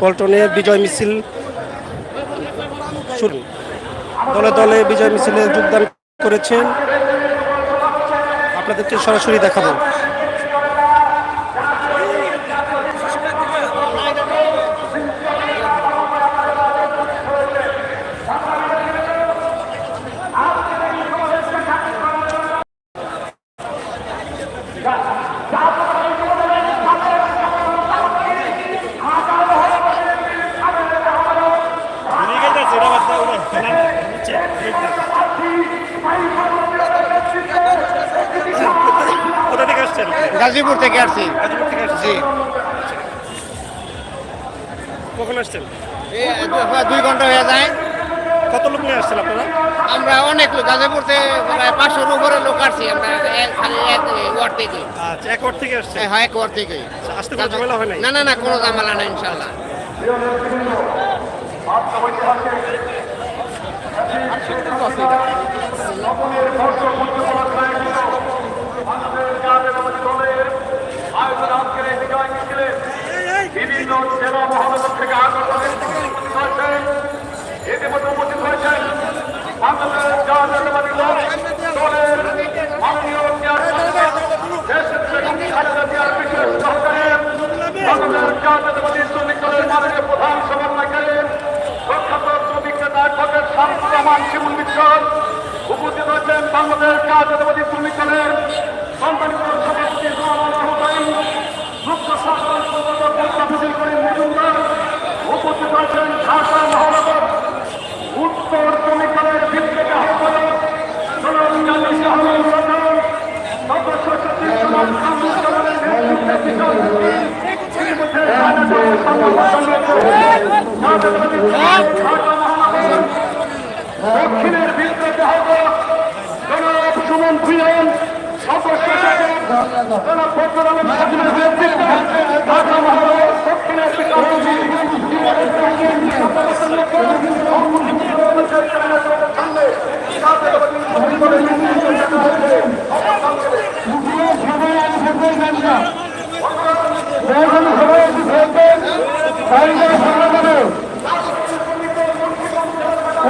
পল্টনে বিজয় মিছিল শুরু। দলে দলে বিজয় মিছিলে যোগদান করেছেন। আপনাদেরকে সরাসরি দেখাবো কোথা থেকে আসছেন গাজীপুর থেকে আসছি। গাজীপুর থেকে আসছেন? জি। কখন আসছেন? দুই ঘণ্টা হয়ে যায়। কত লোক নিয়ে আসছেন আপনারা? আমরা অনেক লোক গাজীপুর থেকে প্রায় পাঁচশোর উপরে লোক আসছি আমরা এক- খালি এক ওয়ার্ড থেকে। আচ্ছা এক ওয়ার্ড থেকে হ্যাঁ এক ওয়ার্ড থেকে। আসতে কোনো ঝামেলা হয় নাই? না না না কোনো ঝামেলা না ইনশাল্লাহ বিভিন্ন জেলা মহানগর থেকে আগত ইতিমধ্যে উপস্থিত হয়েছেন বাংলাদেশ জাতীয়তাবাদী দল দলের মাননীয় বাংলাদেশ জাতীয়তাবাদী শ্রমিক দলের মাননীয় প্রধান উপস্থিত হয়েছেন বাংলাদেশ জাতীয়তাবাদী শ্রমিক দলের সম্মানিত সভাপতি রহমান হুসাইন মুখ্য শাসন সম্পাদক মোস্তাফিজুল করিম মজুমদার উপস্থিত আছেন ঢাকা মহানগর উত্তর শ্রমিক দলের ভিত্তিকে আহ্বায়ক জনাব জামিল শাহরুল রহমান সদস্য সচিব জনাব কামরুল জামানের নেতৃত্বে বিশাল ইতিমধ্যে রাজনৈতিক সংগঠন জাতীয়তাবাদী ঢাকা মহানগর দক্ষিণের ভিত্তিকে জনাব সুমন ভুইয়ান সদস্য সচিব জনাব ফজলুর রহমান সাজিদের নেতৃত্বে ঢাকা মহানগর দক্ষিণের বিকাশ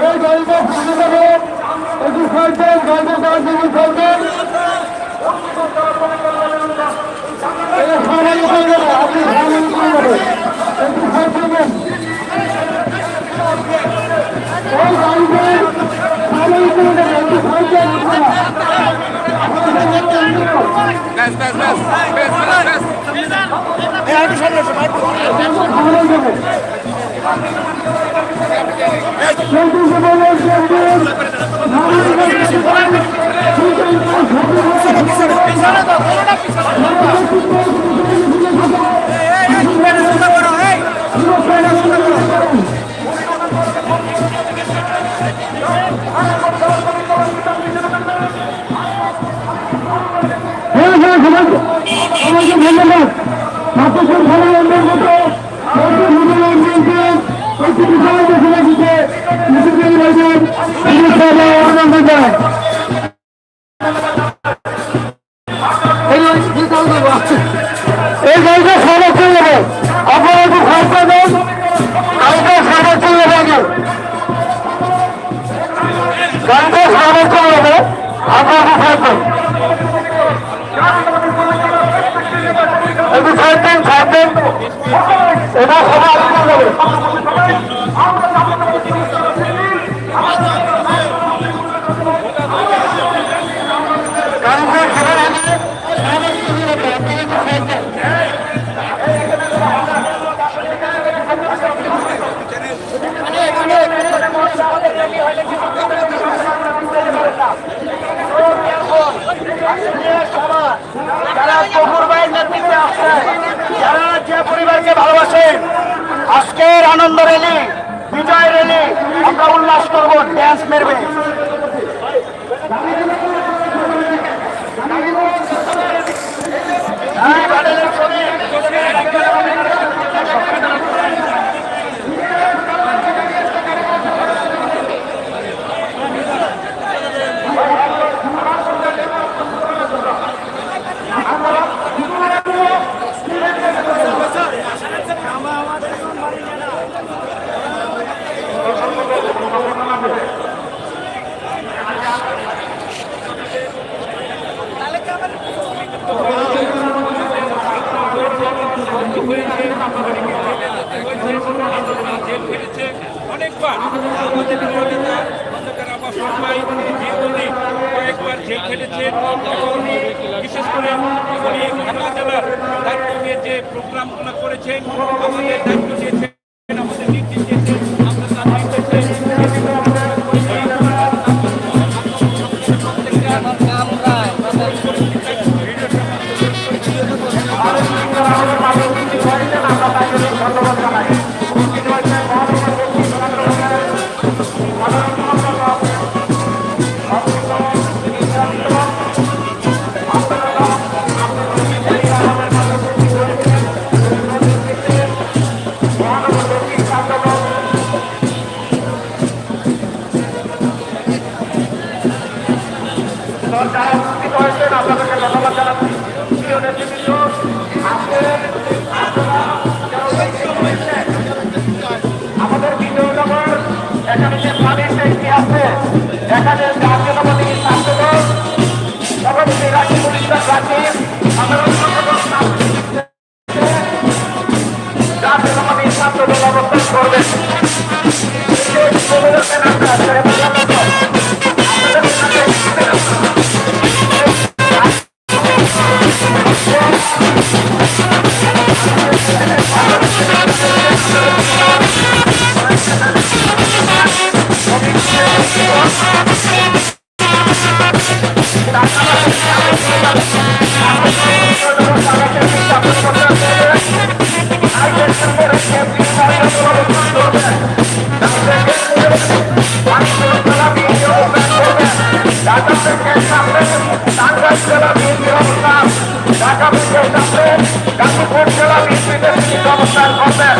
এই গল্প শুনে যাবে একটু খাইতেন গল্প হয়ে যাবে আপনি সবাই হয়ে যাবে একটু এই গল্পে সবাই করে যাবে ছাড় সবাই যারা কপুর ভাইয়ের নেতৃত্বে যারা যে পরিবারকে ভালোবাসেন আজকের আনন্দ র্যালি, বিজয় র্যালি, আমরা উল্লাস করব ড্যান্স মেরবে ছবি। অনেকবার আমাদের নেতা খন্দকার আব্বাস জীবনে কয়েকবার জেল খেটেছেন বিশেষ করে জেলার দায়িত্ব নিয়ে যে প্রোগ্রামগুলো করেছেন, আমাদের দায়িত্ব নিয়েছেন Vamos, Charles Roberto.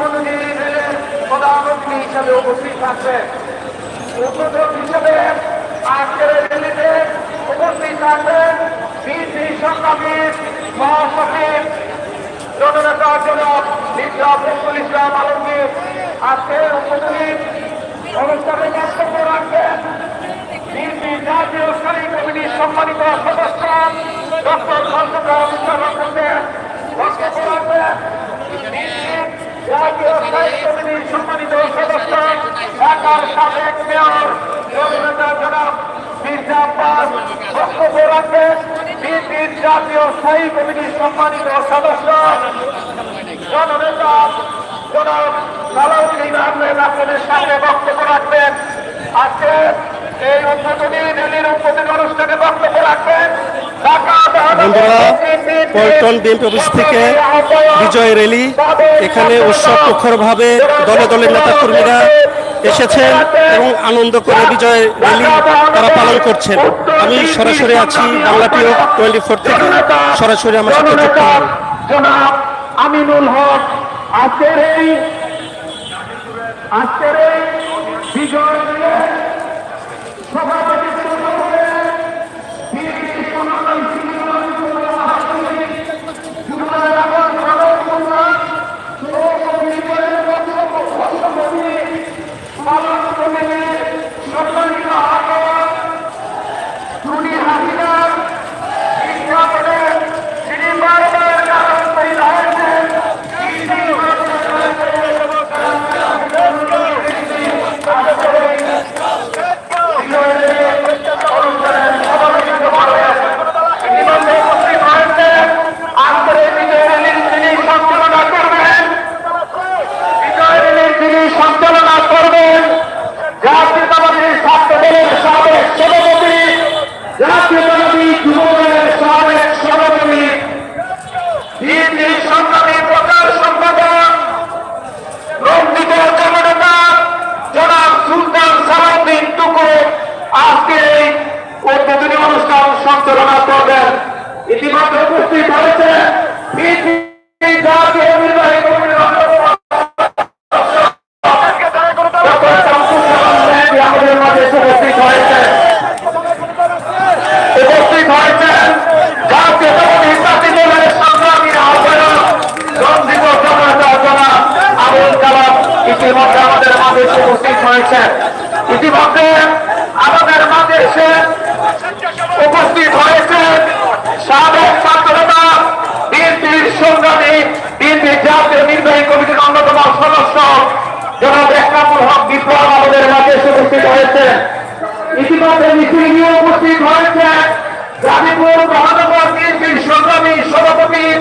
উদ্বোধনী রেলের প্রধান অতিথি হিসাবে উপস্থিত থাকবেন উদ্বোধক হিসেবে আজকের রেলিতে উপস্থিত থাকবেন বিএনপি সংগ্রামী মহাসচিব জননেতা জনাব মির্জা ফখরুল ইসলাম আলমগীর আজকের উদ্বোধনী অনুষ্ঠানে বক্তব্য রাখবেন সম্মানিত সদস্য ডক্টর খন্দকার বক্তব্য রাখবেন বিএনপি জাতীয় স্থায়ী কমিটির সম্মানিত সদস্য, ঢাকার সাবেক জাতীয় স্থায়ী কমিটির সম্মানিত সদস্য, জননেতা জনাব সালাউদ্দিন আহমেদ বক্তব্য রাখবেন। আজকে এই উদ্বোধনী রেলির উদ্বোধনী অনুষ্ঠানে বক্তব্য রাখবেন। বন্ধুরা, পল্টন বিএনপি অফিস থেকে বিজয় র্যালি এখানে উৎসব প্রখরভাবে দলে দলে নেতা কর্মীরা এসেছেন এবং আনন্দ করে বিজয় র্যালি তারা পালন করছেন। আমি সরাসরি আছি বাংলা টিও টোয়েন্টি ফোর থেকে। সরাসরি আমার সাথে যুক্ত আমিনুল হক, আজকের এই আজকের এই বিজয় দিবস সভাপতিত্ব করবেন বিএনপি সমন্বয় শৃঙ্খলা মহাসচিব জুবাইর আহমদ মানব মোল্লা, সহ-কমিটির সভাপতি, পালন কমিটির সম্মানিত আহ্বায়ক, টুনি হাসিনা বিজ্ঞাপনের তিনি বারবার কারণ তৈরি হয়েছেন সঞ্চালনা করবেন জাতীয়তাবাদী ছাত্র দলের সাবেক সভাপতি জাতীয়তাবাদী যুবদলের সাবেক সভাপতি বিএনপি সংগ্রামী প্রচার সম্পাদক রঞ্জিত জননেতা জনাব সুলতান সালাউদ্দিন টুকু আজকে এই উদ্বোধনী অনুষ্ঠান সঞ্চালনা করবেন ইতিমধ্যে উপস্থিত হয়েছে বিএনপি জাতীয় নির্বাহী কমিটির অন্যতম ডক্টর শামসুল সালাম মেহেদী আমাদের মাঝে উপস্থিত হয়েছে উপস্থিত হয়েছেন জাতীয়তাবাদী জাতি দলের সংগ্রামী আহ্বায়ক রঞ্জিত জনতা জনাব আবুল কালাম ইতিমধ্যে আমাদের মাঝে উপস্থিত হয়েছেন ইতিমধ্যে আমাদের মাঝে এসে উপস্থিত সাবেক বিএনপির সংগ্রামে জাতীয় নির্বাহী কমিটির অন্যতম সদস্য জনাব একরামুল হক বিপ্লব আমাদের মাঝে উপস্থিত হয়েছেন। ইতিমধ্যে মিছিল নিয়ে উপস্থিত হয়েছে গাজীপুর মহানগর বিএনপির সংগ্রামী সভাপতি